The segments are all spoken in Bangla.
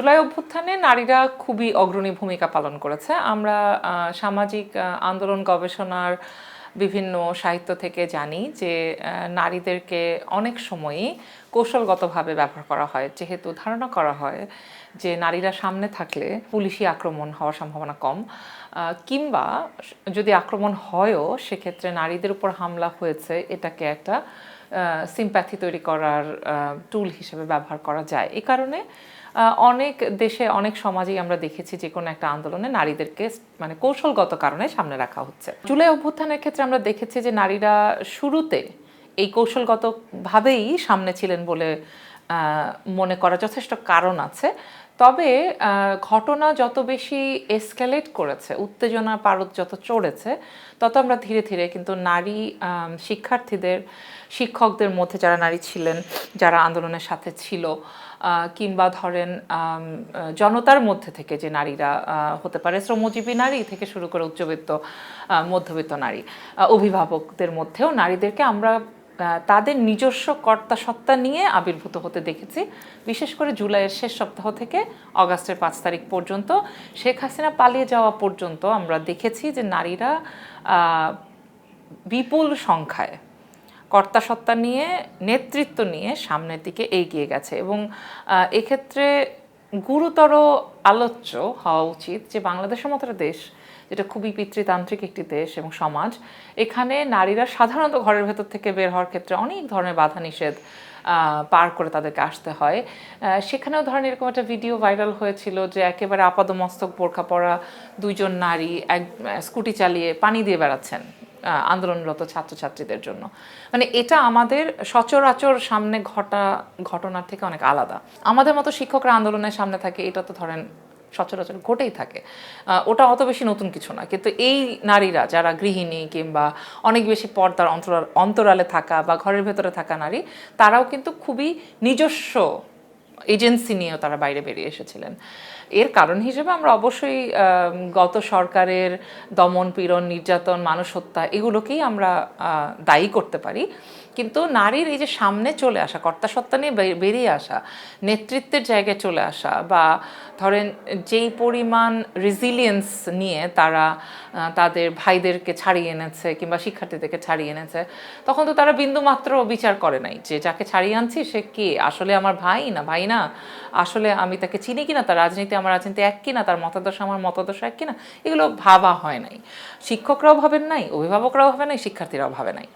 জুলাই অভ্যুত্থানে নারীরা খুবই অগ্রণী ভূমিকা পালন করেছে। আমরা সামাজিক আন্দোলন, গবেষণার বিভিন্ন সাহিত্য থেকে জানি যে নারীদেরকে অনেক সময়ই কৌশলগতভাবে ব্যবহার করা হয়। যেহেতু ধারণা করা হয় যে, নারীরা সামনে থাকলে পুলিশি আক্রমণ হওয়ার সম্ভাবনা কম। কিংবা যদি আক্রমণ হয়ও, সেক্ষেত্রে নারীদের উপর হামলা হয়েছে, এটাকে একটা সিম্প্যাথি তৈরি করার টুল হিসেবে ব্যবহার করা যায়। এই কারণে অনেক দেশে অনেক সমাজেই আমরা দেখেছি যে কোনো একটা আন্দোলনে নারীদেরকে মানে কৌশলগত কারণে সামনে রাখা হচ্ছে। জুলাই অভ্যুত্থানের ক্ষেত্রে আমরা দেখেছি যে নারীরা শুরুতে এই কৌশলগতভাবেই সামনে ছিলেন বলে মনে করা যথেষ্ট কারণ আছে। তবে ঘটনা যত বেশি এসকালেট করেছে, উত্তেজনা, পারদ যত চড়েছে, তত আমরা ধীরে ধীরে কিন্তু নারী শিক্ষার্থীদের, শিক্ষকদের মধ্যে যারা নারী ছিলেন, যারা আন্দোলনের সাথে ছিল কিংবা ধরেন জনতার মধ্যে থেকে যে নারীরা হতে পারে শ্রমজীবী নারী থেকে শুরু করে উচ্চবিত্ত মধ্যবিত্ত নারী অভিভাবকদের মধ্যেও নারীদেরকে আমরা তাদের নিজস্ব কর্তা সত্তা নিয়ে আবির্ভূত হতে দেখেছি। বিশেষ করে জুলাইয়ের শেষ সপ্তাহ থেকে অগাস্টের পাঁচ তারিখ পর্যন্ত শেখ হাসিনা পালিয়ে যাওয়া পর্যন্ত আমরা দেখেছি যে নারীরা বিপুল সংখ্যায় কর্তা সত্তা নিয়ে, নেতৃত্ব নিয়ে সামনের দিকে এগিয়ে গেছে এবং এক্ষেত্রে গুরুতর আলোচ্য হওয়া উচিত যে বাংলাদেশের মতো দেশ, যেটা খুবই পিতৃতান্ত্রিক একটি দেশ এবং সমাজ, এখানে নারীরা সাধারণত ঘরের ভেতর থেকে বের হওয়ার ক্ষেত্রে অনেক ধরনের বাধা নিষেধ পার করে তাদেরকে আসতে হয়। সেখানেও ধরেন এরকম একটা ভিডিও ভাইরাল হয়েছিল যে একেবারে আপাদমস্তক বোরখা পরা দুইজন নারী এক স্কুটি চালিয়ে পানি দিয়ে বেড়াচ্ছেন। আন্দোলনরত ছাত্রছাত্রীদের জন্য। মানে এটা আমাদের সচরাচর সামনে ঘটা, ঘটনার থেকে অনেক আলাদা। আমাদের মতো শিক্ষকরা আন্দোলনের সামনে থাকে, এটা তো ধরেন সচরাচর ঘটেই থাকে। ওটা অত বেশি নতুন কিছু না। কিন্তু এই নারীরা, যারা গৃহিণী কিংবা অনেক বেশি পর্দার অন্তরাল, অন্তরালে থাকা বা ঘরের ভেতরে থাকা নারী, তারাও কিন্তু খুবই নিজস্ব এজেন্সি নিয়েও তারা বাইরে বেরিয়ে এসেছিলেন। এর কারণ হিসেবে আমরা অবশ্যই গত সরকারের দমন পীড়ন, নির্যাতন মানুষ হত্যা এগুলোকেই আমরা দায়ী করতে পারি। কিন্তু নারীর এই যে সামনে চলে আসা, কর্তা সত্তা নিয়ে বেরিয়ে আসা, নেতৃত্বের জায়গায় চলে আসা বা ধরেন যেই পরিমাণ রেজিলিয়েন্স নিয়ে তারা তাদের ভাইদেরকে ছাড়িয়ে এনেছে কিংবা শিক্ষার্থীদেরকে ছাড়িয়ে এনেছে, তখন তো তারা বিন্দুমাত্র বিচার করে নাই যে যাকে ছাড়িয়ে আনছি সে কে? আসলে আমার ভাই না ভাই না? আসলে আমি তাকে চিনি কিনা? তার রাজনীতি আমার রাজনীতি এক কিনা? তার মতাদর্শ আমার মতাদর্শ এক কিনা? এগুলো ভাবা হয় নাই। শিক্ষকরাও ভাবেন নাই, অভিভাবকরাও ভাবে নাই, শিক্ষার্থীরাও ভাবে নাই।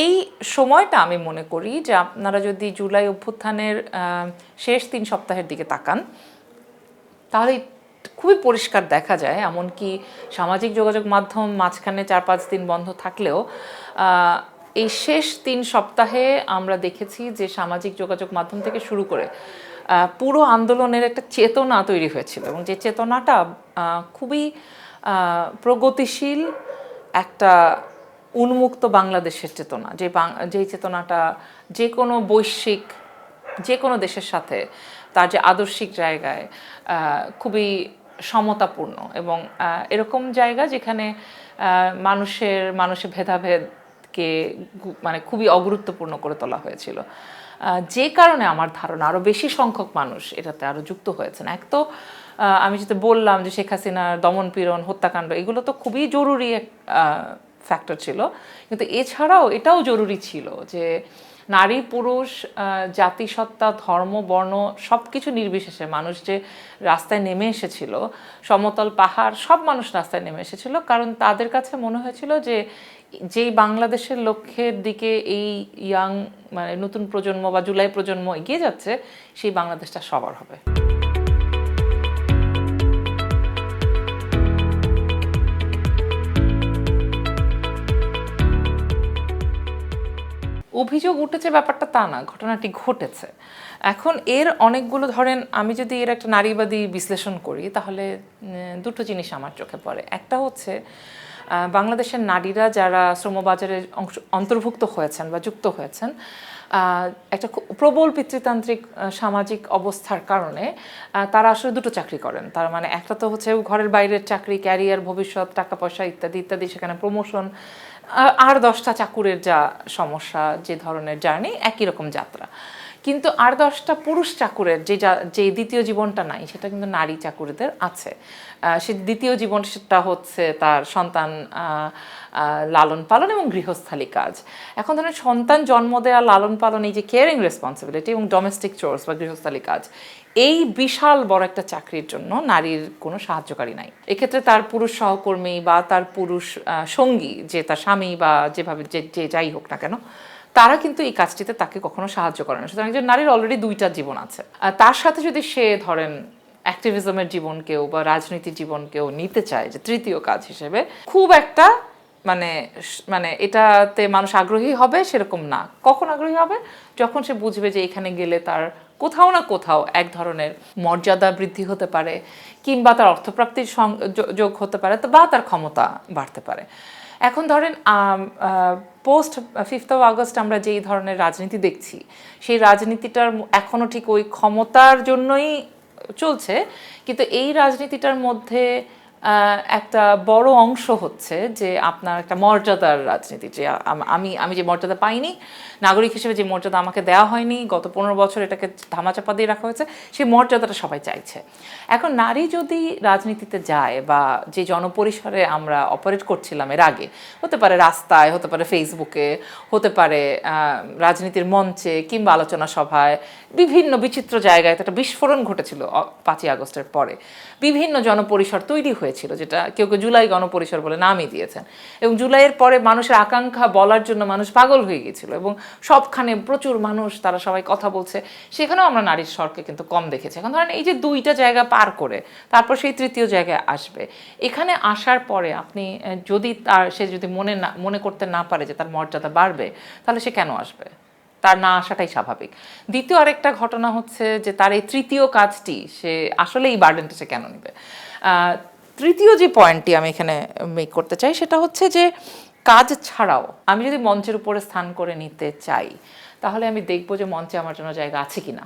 এই সময়টা আমি মনে করি যে আপনারা যদি জুলাই অভ্যুত্থানের শেষ তিন সপ্তাহের দিকে তাকান, তাহলে খুবই পরিষ্কার দেখা যায়। এমনকি সামাজিক যোগাযোগ মাধ্যম মাঝখানে চার পাঁচ দিন বন্ধ থাকলেও এই শেষ তিন সপ্তাহে আমরা দেখেছি যে সামাজিক যোগাযোগ মাধ্যম থেকে শুরু করে পুরো আন্দোলনের একটা চেতনা তৈরি হয়েছিল। এবং যে চেতনাটা খুবই প্রগতিশীল একটা উন্মুক্ত বাংলাদেশের চেতনা, যে যেই চেতনাটা যে কোনো বৈশ্বিক, যে কোনো দেশের সাথে তার যে আদর্শিক জায়গায় খুবই সমতাপূর্ণ এবং এরকম জায়গা যেখানে মানুষের মানুষের ভেদাভেদকে মানে খুবই অগুরুত্বপূর্ণ করে তোলা হয়েছিল। যে কারণে আমার ধারণা আরও বেশি সংখ্যক মানুষ এটাতে আরও যুক্ত হয়েছেন। এক তো আমি যেটা বললাম যে শেখ হাসিনার দমন পীড়ন, হত্যাকাণ্ড, এগুলো তো খুবই জরুরি ফ্যাক্টর ছিল। কিন্তু এছাড়াও এটাও জরুরি ছিল যে নারী, পুরুষ জাতিসত্তা, ধর্ম, বর্ণ সব কিছু নির্বিশেষে মানুষ যে রাস্তায় নেমে এসেছিল, সমতল পাহাড়, সব মানুষ রাস্তায় নেমে এসেছিল। কারণ তাদের কাছে মনে হয়েছিল যে যেই বাংলাদেশের লক্ষ্যের দিকে এই ইয়াং মানে নতুন প্রজন্ম বা জুলাই প্রজন্ম এগিয়ে যাচ্ছে, সেই বাংলাদেশটা সবার হবে। অভিযোগ উঠেছে ব্যাপারটা তা না, ঘটনাটি ঘটেছে। এখন এর অনেকগুলো ধরেন আমি যদি এর একটা নারীবাদী বিশ্লেষণ করি, তাহলে দুটো জিনিস আমার চোখে পড়ে। একটা হচ্ছে বাংলাদেশের নারীরা যারা শ্রমবাজারে অংশ, অন্তর্ভুক্ত হয়েছেন বা যুক্ত হয়েছেন একটা খুব প্রবল পিতৃতান্ত্রিক সামাজিক অবস্থার কারণে তারা আসলে দুটো চাকরি করেন। তার মানে একটা তো হচ্ছে ঘরের বাইরের চাকরি, ক্যারিয়ার, ভবিষ্যৎ, টাকা পয়সা ইত্যাদি ইত্যাদি, সেখানে প্রমোশন আর দশটা চাকুরের যা সমস্যা, যে ধরনের জার্নি, একই রকম যাত্রা। কিন্তু আর দশটা পুরুষ চাকুরের যে যা- দ্বিতীয় জীবনটা নাই, সেটা কিন্তু নারী চাকুরিদের আছে। সে দ্বিতীয় জীবনটা হচ্ছে তার সন্তান লালন পালন এবং গৃহস্থালী কাজ। এখন ধরেন সন্তান জন্ম দেওয়া লালন পালন, এই যে কেয়ারিং রেসপন্সিবিলিটি এবং ডোমেস্টিক চোর্স বা গৃহস্থালী কাজ এই বিশাল বড় একটা চাকরির জন্য নারীর কোনো সাহায্যকারী নাই। এক্ষেত্রে তার পুরুষ সহকর্মী বা তার পুরুষ সঙ্গী যে তার স্বামী বা যেভাবে যে যে যাই হোক না কেন, তারা কিন্তু এই কাজটিতে তাকে কখনো সাহায্য করে না। সুতরাং একজন নারীর অলরেডি দুইটা জীবন আছে। তার সাথে যদি সে ধরেন অ্যাক্টিভিজমের জীবনকেও বা রাজনীতির জীবনকেও নিতে চায়, যে তৃতীয় কাজ হিসেবে, খুব একটা মানে মানে এটাতে মানুষ আগ্রহী হবে সেরকম না। কখন আগ্রহী হবে? যখন সে বুঝবে যে এখানে গেলে তার কোথাও না কোথাও এক ধরনের মর্যাদা বৃদ্ধি হতে পারে, কিংবা তার অর্থপ্রাপ্তির যোগ হতে পারে, বা তার ক্ষমতা বাড়তে পারে। এখন ধরেন পোস্ট ফিফথ অফ আগস্ট আমরা যেই ধরনের রাজনীতি দেখছি, সেই রাজনীতিটার ম- এখনও ঠিক ওই ক্ষমতার জন্যই চলছে, কিন্তু এই রাজনীতিটার মধ্যে একটা বড় অংশ হচ্ছে যে আপনার একটা মর্যাদার রাজনীতি, যে আমি আমি যে মর্যাদা পাইনি, নাগরিক হিসেবে যে মর্যাদা আমাকে দেওয়া হয়নি, গত পনেরো বছর এটাকে ধামাচাপা দিয়ে রাখা হয়েছে, সেই মর্যাদাটা সবাই চাইছে। এখন নারী যদি রাজনীতিতে যায় বা যে জনপরিসরে আমরা অপারেট করছিলাম এর আগে, হতে পারে রাস্তায়, হতে পারে ফেসবুকে হতে পারে রাজনীতির মঞ্চে কিংবা আলোচনা সভায়, বিভিন্ন বিচিত্র জায়গায় একটা বিস্ফোরণ ঘটেছিল পাঁচই আগস্টের পরে। বিভিন্ন জনপরিসর তৈরি হয়েছিল, যেটা কেউ কেউ জুলাই গণপরিসর বলে নামই দিয়েছেন। এবং জুলাইয়ের পরে মানুষের আকাঙ্ক্ষা বলার জন্য মানুষ পাগল হয়ে গিয়েছিল এবং সবখানে প্রচুর মানুষ, তারা সবাই কথা বলছে। সেখানেও আমরা নারীর স্বরকে কিন্তু কম দেখেছি। এখন ধরেন এই যে দুইটা জায়গা পার করে, তারপর সেই তৃতীয় জায়গায় আসবে। এখানে আসার পরে আপনি যদি তার, সে যদি মনে না, মনে করতে না পারে যে তার মর্যাদা বাড়বে, তাহলে সে কেন আসবে? তার না আসাটাই স্বাভাবিক। দ্বিতীয় আরেকটা ঘটনা হচ্ছে যে তার এই তৃতীয় কাজটি সে আসলে এই বার্ডেনটা সে কেন নেবে? তৃতীয় যে পয়েন্টটি আমি এখানে মেক করতে চাই সেটা হচ্ছে যে কাজ ছাড়াও আমি যদি মঞ্চের উপরে স্থান করে নিতে চাই, তাহলে আমি দেখব যে মঞ্চে আমার জন্য জায়গা আছে কিনা।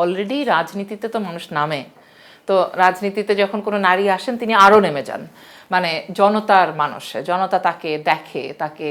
অলরেডি রাজনীতিতে তো মানুষ নামে। তো রাজনীতিতে যখন কোনো নারী আসেন, তিনি আরও নেমে যান। মানে জনতার মানুষ, জনতা তাকে দেখে, তাকে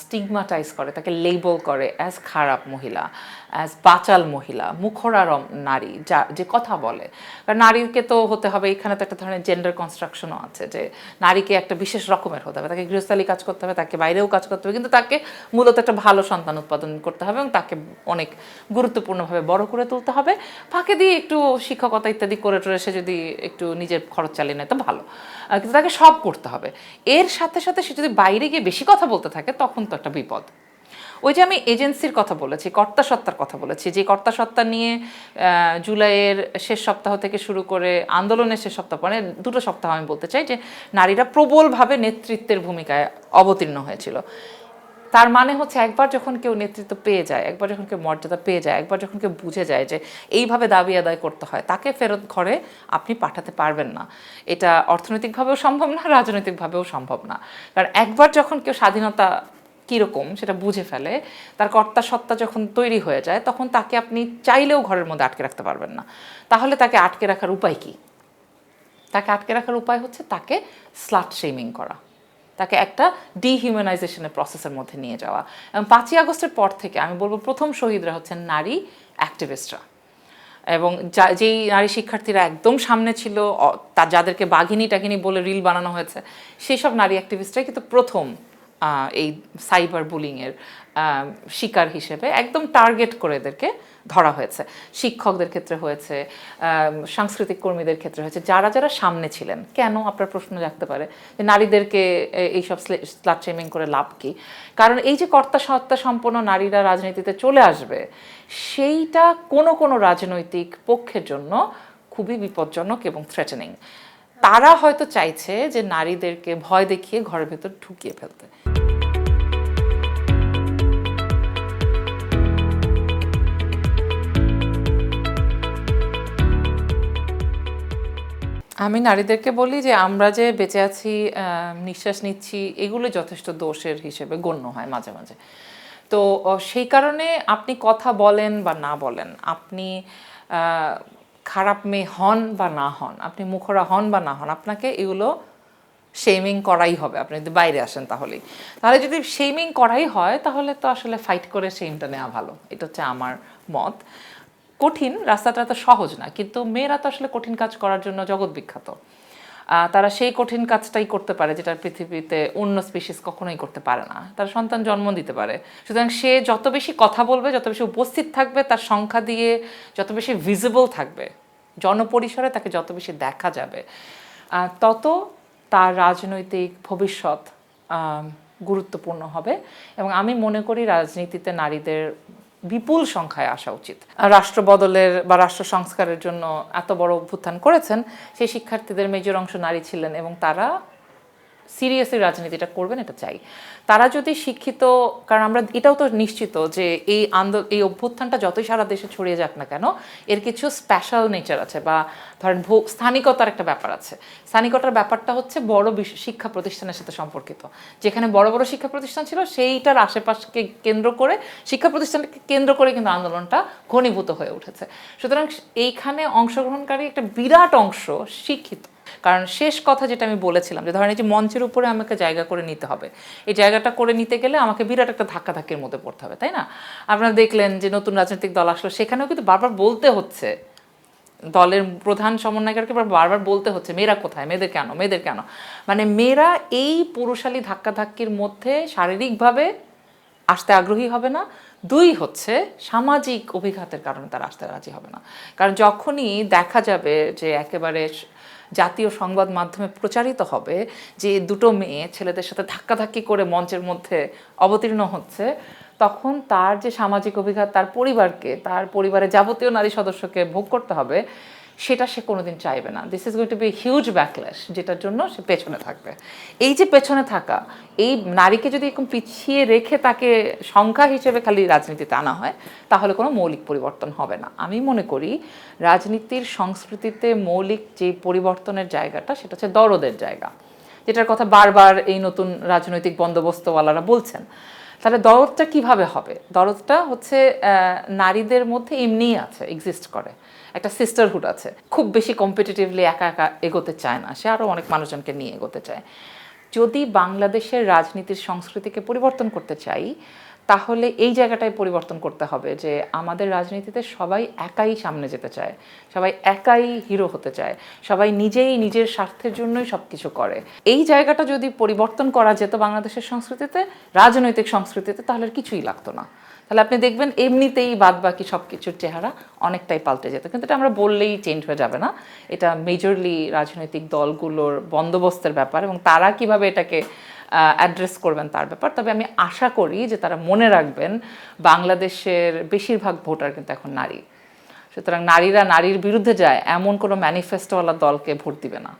স্টিগমাটাইজ করে তাকে লেবল করে অ্যাজ খারাপ মহিলা। অ্যাজ বাচাল মহিলা মুখরা রম- নারী, যা, যে কথা বলে। কারণ নারীকে তো হতে হবে, এখানে তো একটা ধরনের জেন্ডার কনস্ট্রাকশনও আছে, যে নারীকে একটা বিশেষ রকমের হতে হবে। তাকে গৃহস্থালী কাজ করতে হবে, তাকে বাইরেও কাজ করতে হবে, কিন্তু তাকে মূলত একটা ভালো সন্তান উৎপাদন করতে হবে এবং তাকে অনেক গুরুত্বপূর্ণভাবে বড় করে তুলতে হবে। ফাঁকে দিয়ে একটু শিক্ষকতা ইত্যাদি করে টরে সে যদি একটু নিজের খরচ চালিয়ে নেয়, তো ভালো। কিন্তু তাকে সব করতে হবে। এর সাথে সাথে সে যদি বাইরে গিয়ে বেশি কথা বলতে থাকে, তখন তো একটা বিপদ। ওই যে আমি এজেন্সির কথা বলেছি, কর্তা সত্তার কথা বলেছি, যে কর্তা সত্তা নিয়ে জুলাইয়ের শেষ সপ্তাহ থেকে শুরু করে আন্দোলনের শেষ সপ্তাহ মানে দুটো সপ্তাহ আমি বলতে চাই যে নারীরা প্রবলভাবে নেতৃত্বের ভূমিকায় অবতীর্ণ হয়েছিল। তার মানে হচ্ছে একবার যখন কেউ নেতৃত্ব পেয়ে যায়, একবার যখন কেউ মর্যাদা পেয়ে যায়, একবার যখন কেউ বুঝে যায় যে এইভাবে দাবি আদায় করতে হয়, তাকে ফেরত ঘরে আপনি পাঠাতে পারবেন না। এটা অর্থনৈতিকভাবেও সম্ভব না, রাজনৈতিকভাবেও সম্ভব না। কারণ একবার যখন কেউ স্বাধীনতা কীরকম সেটা বুঝে ফেলে। তার কর্তা সত্তা যখন তৈরি হয়ে যায়, তখন তাকে আপনি চাইলেও ঘরের মধ্যে আটকে রাখতে পারবেন না। তাহলে তাকে আটকে রাখার উপায় কী? তাকে আটকে রাখার উপায় হচ্ছে তাকে স্লাট শেমিং করা। তাকে একটা ডিহিউম্যানাইজেশনের প্রসেসের মধ্যে নিয়ে যাওয়া। এবং পাঁচই আগস্টের পর থেকে আমি বলব প্রথম শহীদরা হচ্ছেন নারী অ্যাক্টিভিস্টরা এবং যা, যেই নারী শিক্ষার্থীরা একদম সামনে ছিল তা যাদেরকে বাঘিনী টাঘিনী বলে রিল বানানো হয়েছে সেই সব নারী অ্যাক্টিভিস্টরাই কিন্তু প্রথম এই সাইবার বুলিংয়ের শিকার হিসেবে একদম টার্গেট করে এদেরকে ধরা হয়েছে। শিক্ষকদের ক্ষেত্রে হয়েছে সাংস্কৃতিক কর্মীদের ক্ষেত্রে হয়েছে, যারা যারা সামনে ছিলেন। কেন? আপনার প্রশ্ন জাগতে পারে। যে নারীদেরকে এইসব স্লাট শেমিং করে লাভ কি? কারণ এই যে কর্তা সত্তা সম্পন্ন নারীরা রাজনীতিতে চলে আসবে, সেইটা কোনো কোনো রাজনৈতিক পক্ষের জন্য খুবই বিপজ্জনক এবং থ্রেটেনিং তারা হয়তো চাইছে যে নারীদেরকে ভয় দেখিয়ে ঘরের ভেতর ঢুকিয়ে ফেলতে। আমি নারীদেরকে বলি যে আমরা যে বেঁচে আছি নিঃশ্বাস নিচ্ছি, এগুলো যথেষ্ট দোষের হিসেবে গণ্য হয় মাঝে মাঝে। তো সেই কারণে আপনি কথা বলেন বা না বলেন, আপনি খারাপ মেয়ে হন বা না হন, আপনি মুখরা হন বা না হন, আপনাকে এগুলো শেমিং করাই হবে। আপনি যদি বাইরে আসেন তাহলেই। তাহলে যদি শেমিং করাই হয়, তাহলে তো আসলে ফাইট করে শেমটা নেওয়া ভালো। এটা হচ্ছে আমার মত। কঠিন রাস্তাটা তো সহজ না, কিন্তু মেয়েরা তো আসলে কঠিন কাজ করার জন্য জগৎ বিখ্যাত। তারা সেই কঠিন কাজটাই করতে পারে যেটা পৃথিবীতে অন্য স্পিসিস কখনোই করতে পারে না। তারা সন্তান জন্ম দিতে পারে। সুতরাং সে যত বেশি কথা বলবে, যত বেশি উপস্থিত থাকবে, তার সংখ্যা দিয়ে যত বেশি ভিজিবল থাকবে, জনপরিসরে তাকে যত বেশি দেখা যাবে তত তার রাজনৈতিক ভবিষ্যৎ গুরুত্বপূর্ণ হবে। এবং আমি মনে করি রাজনীতিতে নারীদের বিপুল সংখ্যায় আসা উচিত। রাষ্ট্র বদলের বা রাষ্ট্র সংস্কারের জন্য এত বড় অভ্যুত্থান করেছেন, সেই শিক্ষার্থীদের মেজর অংশ নারী ছিলেন এবং তারা সিরিয়াসলি রাজনীতিটা করবেন, এটা চাই। তারা যদি শিক্ষিত, কারণ আমরা, এটাও তো নিশ্চিত যে এই আন্দোলন এই অভ্যুত্থানটা যতই সারা দেশে ছড়িয়ে যাক না কেন, এর কিছু স্পেশাল নেচার আছে বা ধরেন ভোগ স্থানিকতার একটা ব্যাপার আছে। স্থানিকতার ব্যাপারটা হচ্ছে বড় শিক্ষা প্রতিষ্ঠানের সাথে সম্পর্কিত। যেখানে বড় বড় শিক্ষা প্রতিষ্ঠান ছিল, সেইটার আশেপাশকে কেন্দ্র করে, শিক্ষা প্রতিষ্ঠানকে কেন্দ্র করে কিন্তু আন্দোলনটা ঘনীভূত হয়ে উঠেছে। সুতরাং এইখানে অংশগ্রহণকারী একটা বিরাট অংশ শিক্ষিত। কারণ শেষ কথা যেটা আমি বলেছিলাম যে ধরেন এই যে মঞ্চের উপরে আমাকে জায়গা করে নিতে হবে। এই জায়গাটা করে নিতে গেলে আমাকে বিরাট একটা ধাক্কা ধাক্কির মধ্যে পড়তে হবে, তাই না? আপনারা দেখলেন যে নতুন রাজনৈতিক দল আসলো, সেখানেও কিন্তু বারবার বলতে হচ্ছে। দলের প্রধান সমন্বয়কারকে বারবার বলতে হচ্ছে, মেয়েরা কোথায়? মেয়েদের কেন? মেয়েদের কেন? মানে মেয়েরা এই পুরুষালী ধাক্কাধাক্কির মধ্যে শারীরিকভাবে আসতে আগ্রহী হবে না। দুই হচ্ছে সামাজিক অভিঘাতের কারণে তারা আসতে রাজি হবে না। কারণ যখনই দেখা যাবে যে একেবারে জাতীয় সংবাদ মাধ্যমে প্রচারিত হবে যে দুটো মেয়ে ছেলেদের সাথে ধাক্কাধাক্কি করে মঞ্চের মধ্যে অবতীর্ণ হচ্ছে, তখন তার যে সামাজিক অভিঘাত, তার পরিবারকে, তার পরিবারের যাবতীয় নারী সদস্যকে ভোগ করতে হবে। সেটা সে কোনোদিন চাইবে না। This is going to be huge backlash যেটার জন্য সে পেছনে থাকবে। এই যে পেছনে থাকা, এই নারীকে যদি এরকম পিছিয়ে রেখে তাকে সংখ্যা হিসেবে খালি রাজনীতিতে আনা হয়, তাহলে কোনো মৌলিক পরিবর্তন হবে না। আমি মনে করি রাজনীতির সংস্কৃতিতে মৌলিক যে পরিবর্তনের জায়গাটা, সেটা হচ্ছে দরদের জায়গা। যেটার কথা বারবার এই নতুন রাজনৈতিক বন্দোবস্তওয়ালারা বলছেন। তাহলে দরদটা কীভাবে হবে? দরদটা হচ্ছে নারীদের মধ্যে এমনিই আছে এক্সিস্ট করে। একটা সিস্টারহুড আছে। খুব বেশি কম্পিটিটিভলি একা একা এগোতে চায় না। সে আরও অনেক মানুষজনকে নিয়ে এগোতে চায়। যদি বাংলাদেশের রাজনীতির সংস্কৃতিকে পরিবর্তন করতে চাই, তাহলে এই জায়গাটায় পরিবর্তন করতে হবে যে আমাদের রাজনীতিতে সবাই একাই সামনে যেতে চায়। সবাই একাই হিরো হতে চায়। সবাই নিজেই নিজের স্বার্থের জন্যই সব কিছু করে। এই জায়গাটা যদি পরিবর্তন করা যেত বাংলাদেশের সংস্কৃতিতে, রাজনৈতিক সংস্কৃতিতে, তাহলে কিছুই লাগতো না। তাহলে আপনি দেখবেন এমনিতেই বাদ বাকি সব কিছুর চেহারা অনেকটাই পাল্টে যেত। কিন্তু এটা আমরা বললেই চেঞ্জ হয়ে যাবে না। এটা মেজরলি রাজনৈতিক দলগুলোর বন্দোবস্তের ব্যাপার এবং তারা কীভাবে এটাকে অ্যাড্রেস করবেন তার ব্যাপার। তবে আমি আশা করি যে তারা মনে রাখবেন বাংলাদেশের বেশিরভাগ ভোটার কিন্তু এখন নারী। সুতরাং নারীরা নারীর বিরুদ্ধে যায়, এমন কোনো ম্যানিফেস্টোওয়ালা দলকে ভোট দিবে না।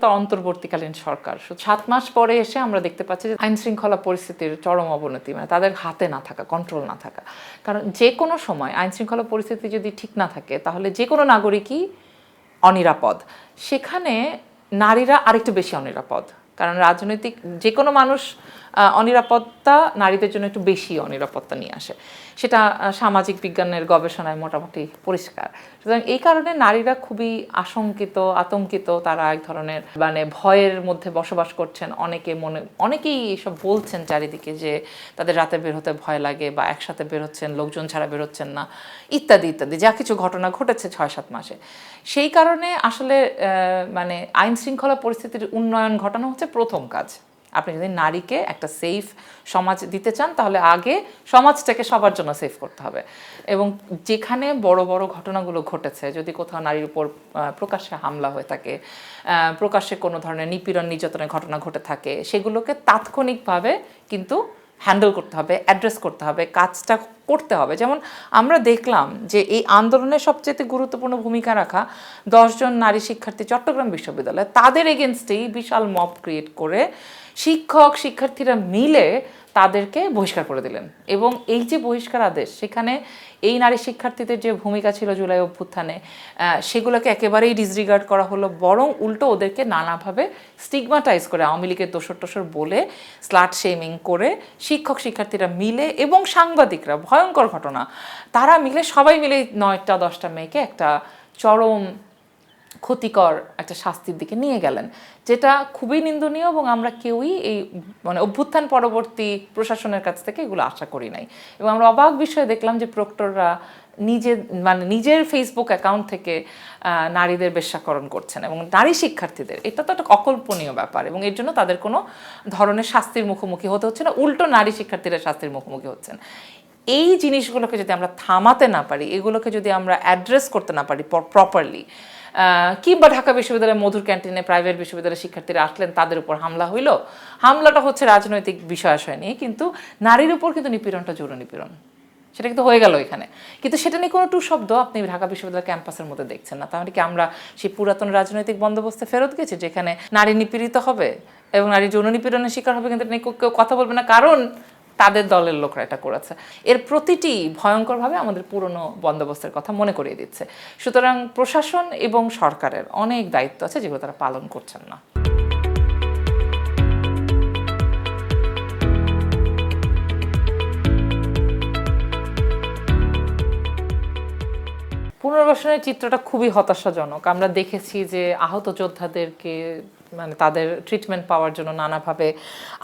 তো অন্তর্বর্তীকালীন সরকার। সাত মাস পরে এসে আমরা দেখতে পাচ্ছি যে আইন শৃঙ্খলা পরিস্থিতির চরম অবনতি মানে তাদের হাতে না থাকা কন্ট্রোল না থাকা। কারণ যে কোনো সময় আইন শৃঙ্খলা পরিস্থিতি যদি ঠিক না থাকে, তাহলে যে কোনো নাগরিকই অনিরাপদ। সেখানে নারীরা আরেকটু বেশি অনিরাপদ। কারণ রাজনৈতিক যে কোনো মানুষ অনিরাপত্তা নারীদের জন্য একটু বেশি অনিরাপত্তা নিয়ে আসে। সেটা সামাজিক বিজ্ঞানের গবেষণায় মোটামুটি পরিষ্কার। সুতরাং এই কারণে নারীরা খুবই আশঙ্কিত, আতঙ্কিত, তারা এক ধরনের মানে ভয়ের মধ্যে বসবাস করছেন। অনেকে মনে, অনেকেই এসব বলছেন চারিদিকে যে তাদের রাতে বের হতে ভয় লাগে বা একসাথে বের হচ্ছেন, লোকজন ছাড়া বের হচ্ছেন না, ইত্যাদি ইত্যাদি, যা কিছু ঘটনা ঘটেছে ছয় সাত মাসে। সেই কারণে আসলে মানে আইন শৃঙ্খলা পরিস্থিতির উন্নয়ন ঘটানো হচ্ছে প্রথম কাজ। আপনি যদি নারীকে একটা সেফ সমাজ দিতে চান, তাহলে আগে সমাজটাকে সবার জন্য সেফ করতে হবে। এবং যেখানে বড় বড় ঘটনাগুলো ঘটেছে, যদি কোথাও নারীর উপর প্রকাশ্যে হামলা হয়ে থাকে প্রকাশ্যে কোনো ধরনের নিপীড়ন, নির্যাতনের ঘটনা ঘটে থাকে, সেগুলোকে তাৎক্ষণিকভাবে কিন্তু হ্যান্ডেল করতে হবে অ্যাড্রেস করতে হবে, কাজটা করতে হবে। যেমন আমরা দেখলাম যে এই আন্দোলনে সবচেয়ে গুরুত্বপূর্ণ ভূমিকা রাখা দশজন নারী শিক্ষার্থী চট্টগ্রাম বিশ্ববিদ্যালয়, তাদের এগেনস্টেই বিশাল মব ক্রিয়েট করে শিক্ষক, শিক্ষার্থীরা মিলে তাদেরকে বহিষ্কার করে দিলেন। এবং এই যে বহিষ্কার আদেশ, সেখানে এই নারী শিক্ষার্থীদের যে ভূমিকা ছিল জুলাই অভ্যুত্থানে সেগুলোকে একেবারেই ডিসরিগার্ড করা হলো, বরং উল্টো ওদেরকে নানাভাবে স্টিগমাটাইজ করে, আওয়ামী লীগের দোসর টোসর বলে স্লাট শেমিং করে শিক্ষক, শিক্ষার্থীরা মিলে এবং সাংবাদিকরা, ভয়ঙ্কর ঘটনা, তারা মিলে, সবাই মিলে নয়টা, দশটা মেয়েকে একটা চরম ক্ষতিকর একটা শাস্তির দিকে নিয়ে গেলেন, যেটা খুবই নিন্দনীয় এবং আমরা কেউই এই মানে অভ্যুত্থান পরবর্তী প্রশাসনের কাছ থেকে এগুলো আশা করি নাই। এবং আমরা অবাক বিষয়ে দেখলাম যে প্রক্টররা নিজে মানে নিজের ফেসবুক অ্যাকাউন্ট থেকে নারীদের বেশ্যাকরণ করছেন এবং নারী শিক্ষার্থীদের। এটা তো একটা অকল্পনীয় ব্যাপার এবং এর জন্য তাদের কোনো ধরনের শাস্তির মুখোমুখি হতে হচ্ছে না, উল্টো নারী শিক্ষার্থীরা শাস্তির মুখোমুখি হচ্ছেন। এই জিনিসগুলোকে যদি আমরা থামাতে না পারি, এগুলোকে যদি আমরা অ্যাড্রেস করতে না পারি প্রপারলি কিংবা ঢাকা বিশ্ববিদ্যালয়ের মধুর ক্যান্টিনে প্রাইভেট বিশ্ববিদ্যালয়ের শিক্ষার্থীরা আসলেন, তাদের উপর হামলা হইল। হামলাটা হচ্ছে রাজনৈতিক বিষয় আশয় নিয়ে, কিন্তু নারীর উপর কিন্তু নিপীড়নটা জোর নিপীড়ন। সেটা কিন্তু হয়ে গেল এখানে। কিন্তু সেটা নিয়ে কোনো টু শব্দ আপনি ঢাকা বিশ্ববিদ্যালয় ক্যাম্পাসের মধ্যে দেখছেন না। তাহলে কি আমরা সেই পুরাতন রাজনৈতিক বন্দোবস্তে ফেরত গেছি, যেখানে নারী নিপীড়িত হবে এবং নারী যৌন নিপীড়নের শিকার হবে কিন্তু কথা বলবে না? কারণ তাদের দলের লোকরা এটা করেছে। এর প্রতিটি ভয়ঙ্করভাবে আমাদের পুরনো বন্দোবস্তের কথা মনে করিয়ে দিচ্ছে। সুতরাং প্রশাসন এবং সরকারের অনেক দায়িত্ব আছে যেগুলো তারা পালন করছেন না। পুনর্বাসনের চিত্রটা খুবই হতাশাজনক। আমরা দেখেছি যে আহত যোদ্ধাদেরকে মানে তাদের ট্রিটমেন্ট পাওয়ার জন্য নানাভাবে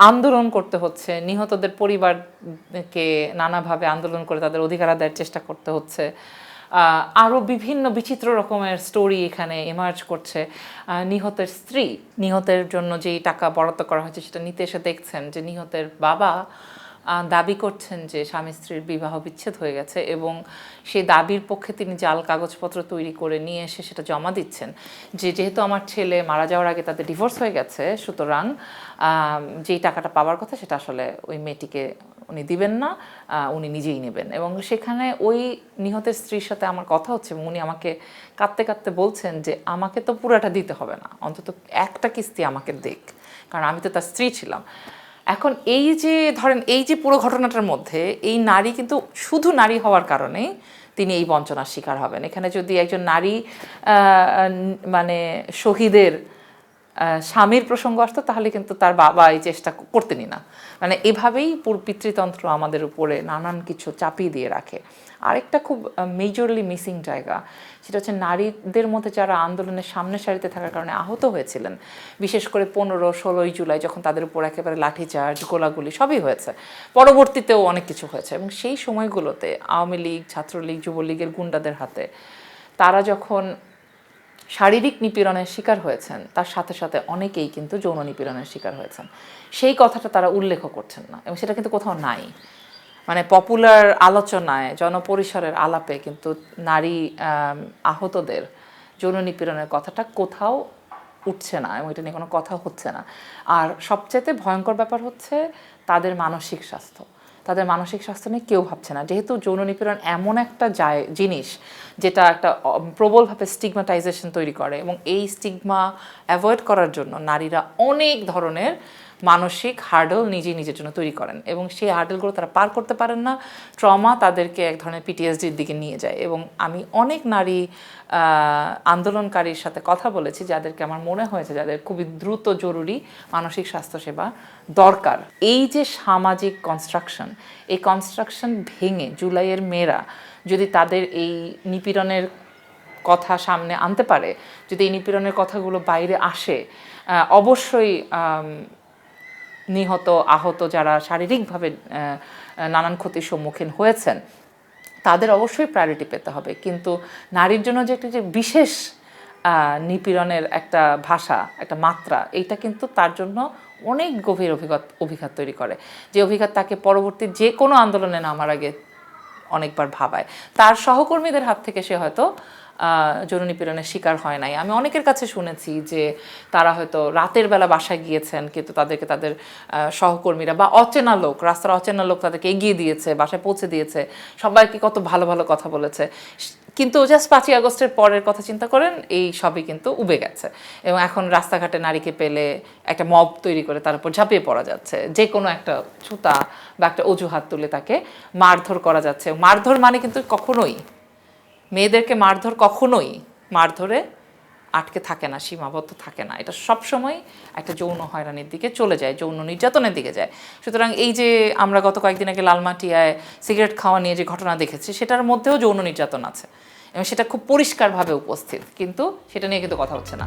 আন্দোলন করতে হচ্ছে। নিহতদের পরিবারকে নানাভাবে আন্দোলন করে তাদের অধিকার আদায়ের চেষ্টা করতে হচ্ছে। আরও বিভিন্ন বিচিত্র রকমের স্টোরি এখানে এমার্জ করছে। নিহতের স্ত্রী, নিহতের জন্য যেই টাকা বরাদ্দ করা হয়েছে সেটা নিতে এসে দেখছেন যে নিহতের বাবা দাবি করছেন যে স্বামী স্ত্রীর বিবাহ বিচ্ছেদ হয়ে গেছে এবং সেই দাবির পক্ষে তিনি জাল কাগজপত্র তৈরি করে নিয়ে এসে সেটা জমা দিচ্ছেন। যে যেহেতু আমার ছেলে মারা যাওয়ার আগে তাদের ডিভোর্স হয়ে গেছে, সুতরাং যেই টাকাটা পাওয়ার কথা সেটা আসলে ওই মেয়েটিকে উনি দিবেন না উনি নিজেই নেবেন। এবং সেখানে ওই নিহতের স্ত্রীর সাথে আমার কথা হচ্ছে এবং উনি আমাকে কাঁদতে কাঁদতে বলছেন যে আমাকে তো পুরাটা দিতে হবে না, অন্তত একটা কিস্তি আমাকে দেখ কারণ আমি তো তার স্ত্রী ছিলাম। এখন এই যে, ধরেন এই যে পুরো ঘটনাটার মধ্যে এই নারী কিন্তু শুধু নারী হওয়ার কারণেই তিনি এই বঞ্চনার শিকার হবেন। এখানে যদি একজন নারী মানে শহীদের স্বামীর প্রসঙ্গ আসতো, তাহলে কিন্তু তার বাবা এই চেষ্টা করতেনই না। মানে এভাবেই পিতৃতন্ত্র আমাদের উপরে নানান কিছু চাপিয়ে দিয়ে রাখে। আরেকটা খুব মেজরলি মিসিং জায়গা, সেটা হচ্ছে নারীদের মধ্যে যারা আন্দোলনের সামনে সারিতে থাকার কারণে আহত হয়েছিলেন, বিশেষ করে পনেরো, ষোলোই জুলাই যখন তাদের উপর একেবারে লাঠিচার্জ গোলাগুলি সবই হয়েছে, পরবর্তীতেও অনেক কিছু হয়েছে এবং সেই সময়গুলোতে আওয়ামী লীগ, ছাত্রলীগ, যুবলীগের গুন্ডাদের হাতে, তারা যখন শারীরিক নিপীড়নের শিকার হয়েছেন, তার সাথে সাথে অনেকেই কিন্তু যৌন নিপীড়নের শিকার হয়েছেন। সেই কথাটা তারা উল্লেখ করছেন না এবং সেটা কিন্তু কোথাও নাই। মানে পপুলার আলোচনায়, জনপরিসরের আলাপে কিন্তু নারী আহতদের যৌন নিপীড়নের কথাটা কোথাও উঠছে না এবং এটা নিয়ে কোনো কথা হচ্ছে না। আর সবচেয়ে ভয়ঙ্কর ব্যাপার হচ্ছে তাদের মানসিক স্বাস্থ্য। তাদের মানসিক স্বাস্থ্য নিয়ে কেউ ভাবছে না। যেহেতু যৌন নিপীড়ন এমন একটা জিনিস যেটা একটা প্রবলভাবে স্টিগমাটাইজেশন তৈরি করে এবং এই স্টিগমা অ্যাভয়েড করার জন্য নারীরা অনেক ধরনের মানসিক হার্ডল নিজে নিজের জন্য তৈরি করেন এবং সেই হার্ডলগুলো তারা পার করতে পারেন না, ট্রমা তাদেরকে এক ধরনের পিটিএসডির দিকে নিয়ে যায় এবং আমি অনেক নারী আন্দোলনকারীর সাথে কথা বলেছি যাদেরকে আমার মনে হয়েছে যাদের খুবই দ্রুত জরুরি মানসিক স্বাস্থ্যসেবা দরকার। এই যে সামাজিক কনস্ট্রাকশন এই কনস্ট্রাকশন ভেঙে জুলাইয়ের মেয়েরা যদি তাদের এই নিপীড়নের কথা সামনে আনতে পারে, যদি এই নিপীড়নের কথাগুলো বাইরে আসে অবশ্যই নিহত, আহত যারা শারীরিকভাবে নানান ক্ষতির সম্মুখীন হয়েছেন, তাদের অবশ্যই প্রায়োরিটি পেতে হবে। কিন্তু নারীর জন্য যে একটা যে বিশেষ নিপীড়নের একটা ভাষা, একটা মাত্রা, এইটা কিন্তু তার জন্য অনেক গভীর অভিজ্ঞতা অভিঘাত তৈরি করে। যে অভিঘাত তাকে পরবর্তী যে কোনো আন্দোলনে নামার আগে অনেকবার ভাবায়। তার সহকর্মীদের হাত থেকে সে হয়তো যৌন নিপীড়নের শিকার হয় নাই। আমি অনেকের কাছে শুনেছি যে তারা হয়তো রাতের বেলা বাসায় গিয়েছেন, কিন্তু তাদেরকে তাদের সহকর্মীরা বা অচেনা লোক, রাস্তার অচেনা লোক তাদেরকে এগিয়ে দিয়েছে, বাসায় পৌঁছে দিয়েছে। সবাইকে কত ভালো ভালো কথা বলেছে। কিন্তু জাস্ট পাঁচই আগস্টের পরের কথা চিন্তা করেন, এই সবই কিন্তু উবে গেছে। এবং এখন রাস্তাঘাটে নারীকে পেলে একটা মব তৈরি করে তার উপর ঝাঁপিয়ে পড়া যাচ্ছে। যে কোনো একটা ছুতা বা একটা অজুহাত তুলে তাকে মারধর করা যাচ্ছে। মারধর মানে কিন্তু কখনোই মেয়েদেরকে মারধর কখনোই, মারধরে আটকে থাকে না, সীমাবদ্ধ থাকে না। এটা সবসময় একটা যৌন হয়রানির দিকে চলে যায়, যৌন নির্যাতনের দিকে যায়। সুতরাং এই যে আমরা গত কয়েকদিন আগে লালমাটিয়ায় সিগারেট খাওয়া নিয়ে যে ঘটনা দেখেছি, সেটার মধ্যেও যৌন নির্যাতন আছে এবং সেটা খুব পরিষ্কারভাবে উপস্থিত, কিন্তু সেটা নিয়ে কিন্তু কথা হচ্ছে না।